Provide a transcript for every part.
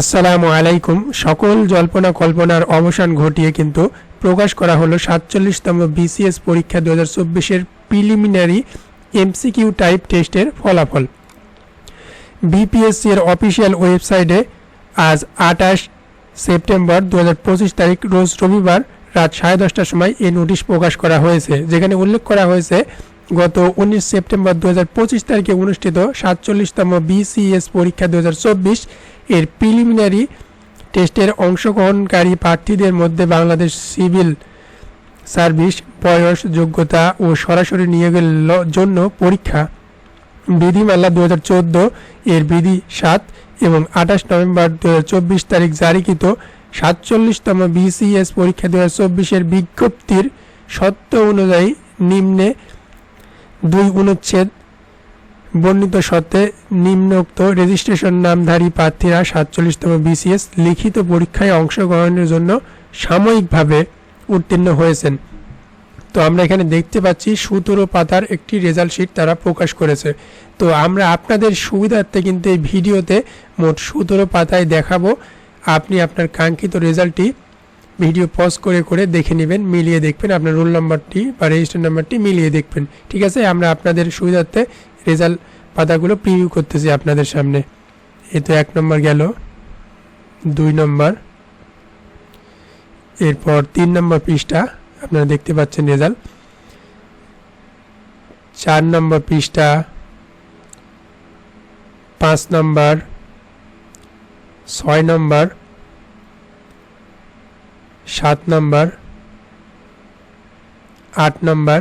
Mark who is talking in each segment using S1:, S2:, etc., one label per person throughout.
S1: আসসালামু আলাইকুম। সকল জল্পনা কল্পনার অবসান ঘটিয়ে কিন্তু প্রকাশ করা হলো সাতচল্লিশতম বিসিএস পরীক্ষা দু হাজার চব্বিশের প্রিলিমিনারি এমসিকিউ টাইপ টেস্টের ফলাফল। বিপিএসসি এর অফিসিয়াল ওয়েবসাইটে আজ আঠাশ সেপ্টেম্বর দু হাজার পঁচিশ তারিখ, রোজ রবিবার রাত সাড়ে দশটার সময় এই নোটিশ প্রকাশ করা হয়েছে। যেখানে উল্লেখ করা হয়েছে, গত উনিশ সেপ্টেম্বর দু হাজার পঁচিশ তারিখে অনুষ্ঠিত সাতচল্লিশতম বিসিএস পরীক্ষা দু হাজার চব্বিশ এর প্রিলিমিনারি টেস্টের অংশগ্রহণকারী প্রার্থীদের মধ্যে বাংলাদেশ সিভিল সার্ভিস বয়স, যোগ্যতা ও সরাসরি নিয়োগের জন্য পরীক্ষা। বিধিমালা দু হাজার চোদ্দ এর বিধি সাত এবং আঠাশ নভেম্বর দু হাজার চব্বিশ তারিখ জারিকৃত সাতচল্লিশতম বিসিএস পরীক্ষা দু হাজার চব্বিশের বিজ্ঞপ্তির সত্য অনুযায়ী নিম্নে দুই অনুচ্ছেদ বর্ণিত সত্ত্বে নিম্নোক্ত রেজিস্ট্রেশন নামধারী প্রার্থীরা সাতচল্লিশতম বিসিএস লিখিত পরীক্ষায় অংশগ্রহণের জন্য সাময়িকভাবে উত্তীর্ণ হয়েছেন। তো আমরা এখানে দেখতে পাচ্ছি সতেরো পাতার একটি রেজাল্ট শিট তারা প্রকাশ করেছে। তো আমরা আপনাদের সুবিধার্থে কিন্তু এই ভিডিওতে মোট সতেরো পাতায় দেখাবো। আপনি আপনার কাঙ্ক্ষিত রেজাল্টটি ভিডিও পজ করে করে দেখে নেবেন, মিলিয়ে দেখবেন। আপনার রোল নাম্বারটি বা রেজিস্টার নাম্বারটি মিলিয়ে দেখবেন। ঠিক আছে? আমরা আপনাদের সুবিধার্থে রেজাল্ট পাতাগুলো প্রিভিউ করতেছি আপনাদের সামনে। এ তো এক নম্বর গেল, দুই নম্বর, এরপর তিন নম্বর পৃষ্ঠা, আপনারা দেখতে পাচ্ছেন রেজাল্ট। চার নম্বর পৃষ্ঠা, পাঁচ নম্বর, ছয় নম্বর, সাত নম্বর, আট নম্বর,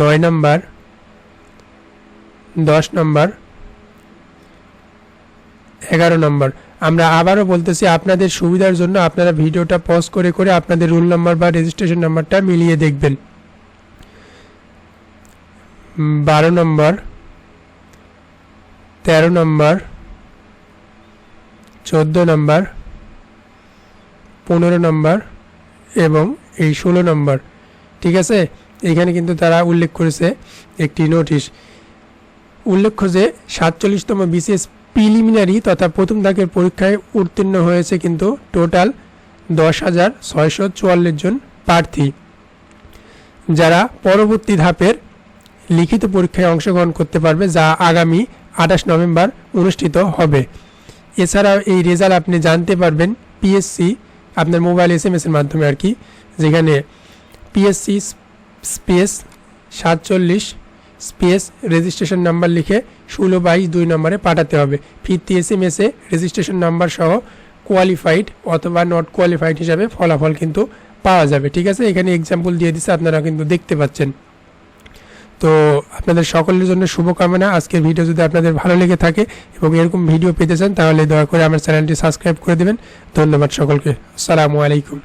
S1: নয় নম্বর দশ নম্বর, এগারো নম্বর। আমরা আবারও বলতেছি, আপনাদের সুবিধার জন্য আপনারা ভিডিওটা পজ করে করে আপনাদের রোল নাম্বার বা রেজিস্ট্রেশন নাম্বারটা মিলিয়ে দেখবেন। বারো নম্বর, তেরো নম্বর, চোদ্দ নম্বর, পনেরো নম্বর এবং এই ষোলো নম্বর। ঠিক আছে? এখানে কিন্তু তারা উল্লেখ করেছে একটি নোটিশ উল্লেখ্য যে, সাতচল্লিশতম বিশেষ প্রিলিমিনারি তথা প্রথম ধাপের পরীক্ষায় উত্তীর্ণ হয়েছে কিন্তু টোটাল দশ হাজার ছয়শো চুয়াল্লিশ জন প্রার্থী। যারা পরবর্তী ধাপের লিখিত পরীক্ষায় অংশগ্রহণ করতে পারবে, যা আগামী আঠাশ নভেম্বর অনুষ্ঠিত হবে। এছাড়াও এই রেজাল্ট আপনি জানতে পারবেন পিএসসি আপনার মোবাইল এস এম এর মাধ্যমে আর কি, যেখানে পিএসসি স্পেস সাতচল্লিশ স্পেস রেজিস্ট্রেশন নাম্বার লিখে ষোলো বাইশ দুই নম্বরে পাঠাতে হবে। ফিরতি এস এম এসে রেজিস্ট্রেশন নাম্বার সহ কোয়ালিফাইড অথবা নট কোয়ালিফাইড হিসাবে ফলাফল কিন্তু পাওয়া যাবে। ঠিক আছে? এখানে এক্সাম্পল দিয়ে দিচ্ছে আপনারা কিন্তু দেখতে পাচ্ছেন। তো আপনাদের সকলের জন্য শুভকামনা। আজকের ভিডিও যদি আপনাদের ভালো লেগে থাকে এবং এরকম ভিডিও পেতে চান, তাহলে দয়া করে আমার চ্যানেলটি সাবস্ক্রাইব করে দেবেন। ধন্যবাদ সকলকে। আসসালামু আলাইকুম।